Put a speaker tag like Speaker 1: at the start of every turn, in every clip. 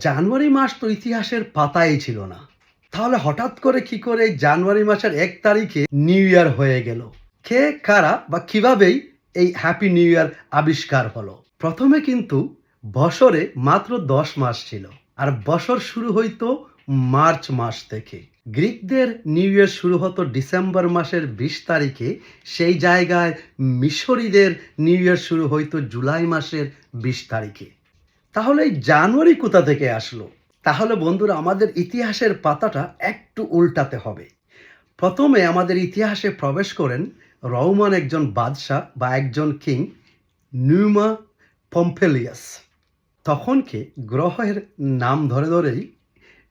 Speaker 1: জানুয়ারি মাস তো ইতিহাসের পাতাই ছিল না। তাহলে হঠাৎ করে কি করে জানুয়ারি মাসের এক তারিখে নিউ ইয়ার হয়ে গেল? কে, কারা বা কিভাবেই এই হ্যাপি নিউ ইয়ার আবিষ্কার হলো? প্রথমে কিন্তু বছরে মাত্র দশ মাস ছিল। আর বছর শুরু হইতো মার্চ মাস থেকে। গ্রিকদের নিউ ইয়ার শুরু হতো ডিসেম্বর মাসের বিশ তারিখে। সেই জায়গায় মিশরীদের নিউ ইয়ার শুরু হইতো জুলাই মাসের বিশ তারিখে। তাহলে এই জানুয়ারি কোথা থেকে আসলো? তাহলে বন্ধুরা আমাদের ইতিহাসের পাতাটা একটু উল্টাতে হবে। প্রথমে আমাদের ইতিহাসে প্রবেশ করেন রহমান একজন বাদশাহ বা একজন কিং নিউমা পম্পেলিয়াস। তখনকে গ্রহের নাম ধরে ধরেই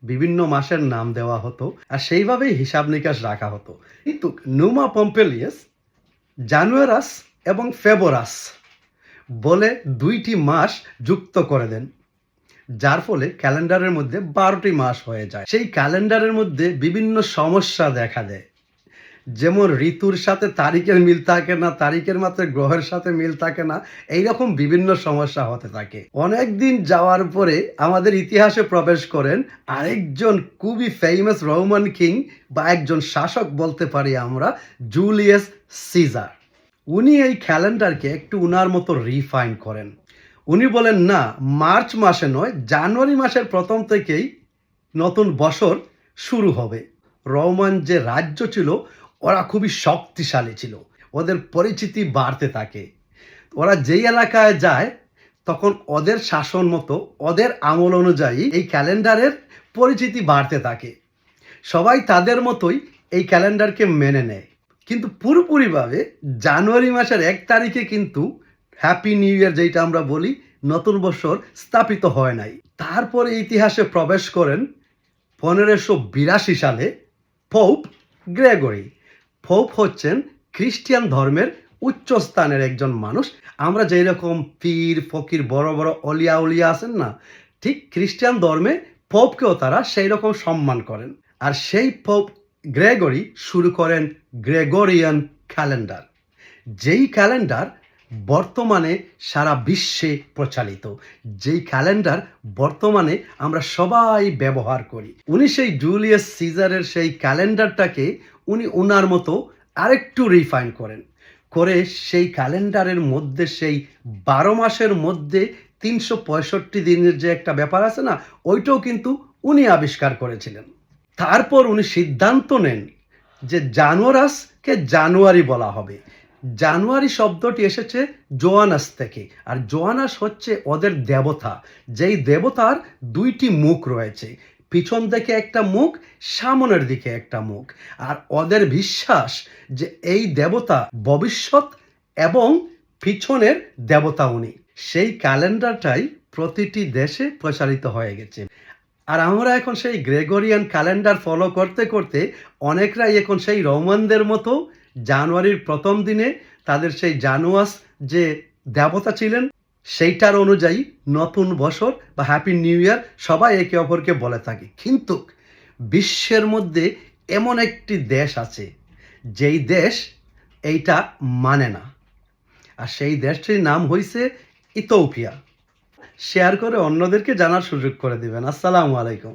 Speaker 1: বিভিন্ন মাসের নাম দেওয়া হতো আর সেইভাবেই হিসাব নিকাশ রাখা হতো। কিন্তু নুমা পম্পেলিয়াস, জানুয়ারাস এবং ফেবোরাস বলে দুইটি মাস যুক্ত করে দেন, যার ফলে ক্যালেন্ডারের মধ্যে বারোটি মাস হয়ে যায়। সেই ক্যালেন্ডারের মধ্যে বিভিন্ন সমস্যা দেখা দেয়। যেমন ঋতুর সাথে তারিখের মিল থাকে না, তারিখের মাত্র গ্রহের সাথে মিল থাকে না, এইরকম বিভিন্ন সমস্যা হতে থাকে। অনেক দিন যাওয়ার পরে আমাদের ইতিহাসে প্রবেশ করেন আরেকজন খুবই ফেমাস রোমান কিং বা একজন শাসক বলতে পারি আমরা জুলিয়াস সিজার উনি এই ক্যালেন্ডারকে একটু উনার মতো রিফাইন করেন। উনি বলেন, না, মার্চ মাসে নয়, জানুয়ারি মাসের প্রথম থেকেই নতুন বছর শুরু হবে। রহমান যে রাজ্য ছিল, ওরা খুবই শক্তিশালী ছিল। ওদের পরিচিতি বাড়তে থাকে। ওরা যেই এলাকায় যায়, তখন ওদের শাসন মতো, ওদের আমল অনুযায়ী এই ক্যালেন্ডারের পরিচিতি বাড়তে থাকে। সবাই তাদের মতোই এই ক্যালেন্ডারকে মেনে নেয়। কিন্তু পুরোপুরিভাবে জানুয়ারি মাসের এক তারিখে কিন্তু হ্যাপি নিউ ইয়ার যেটা আমরা বলি, নতুন বছর স্থাপিত হয় নাই। তারপরে ইতিহাসে প্রবেশ করেন পনেরোশো বিরাশি সালে পোপ গ্রেগরি পোপ হচ্ছেন খ্রিস্টিয়ান ধর্মের উচ্চ স্থানের একজন মানুষ। আমরা যেই রকম পীর, ফকির, বড় বড় অলিয়া উলিয়া আছেন না, ঠিক খ্রিস্টান ধর্মে পোপকেও তারা সেই রকম সম্মান করেন। আর সেই পোপ গ্রেগরি শুরু করেন গ্রেগরিয়ান ক্যালেন্ডার, যেই ক্যালেন্ডার বর্তমানে সারা বিশ্বে প্রচালিত, যেই ক্যালেন্ডার বর্তমানে আমরা সবাই ব্যবহার করি। উনি সেই জুলিয়াস সিজারের সেই ক্যালেন্ডারটাকে উনি ওনার মতো আরেকটু রিফাইন করেন, করে সেই ক্যালেন্ডারের মধ্যে সেই বারো মাসের মধ্যে তিনশো পঁয়ষট্টি দিনের যে একটা ব্যাপার আছে না, ওইটাও কিন্তু উনি আবিষ্কার করেছিলেন। তারপর উনি সিদ্ধান্ত নেন যে জানুয়ারাসকে জানুয়ারি বলা হবে। জানুয়ারি শব্দটি এসেছে জোয়ানাস থেকে, আর জোয়ানাস হচ্ছে ওদের দেবতা। যেই দেবতার দুইটি মুখ রয়েছে, পিছন দিকে একটা মুখ, সামনের দিকে একটা মুখ। আর ওদের বিশ্বাস যে এই দেবতা ভবিষ্যৎ এবং পিছনের দেবতা উনি। সেই ক্যালেন্ডারটাই প্রতিটি দেশে প্রচারিত হয়ে গেছে। আর আমরা এখন সেই গ্রেগরিয়ান ক্যালেন্ডার ফলো করতে করতে অনেকরাই এখন সেই রোমানদের মতো জানুয়ারির প্রথম দিনে তাদের সেই জানুয়াস যে দেবতা ছিলেন, সেইটার অনুযায়ী নতুন বছর বা হ্যাপি নিউ ইয়ার সবাই একে অপরকে বলে থাকে। কিন্তু বিশ্বের মধ্যে এমন একটি দেশ আছে, যেই দেশ এইটা মানে না। আর সেই দেশটির নাম হয়েছে ইথোপিয়া শেয়ার করে অন্যদেরকে জানার সুযোগ করে দিবেন। আসসালামু আলাইকুম।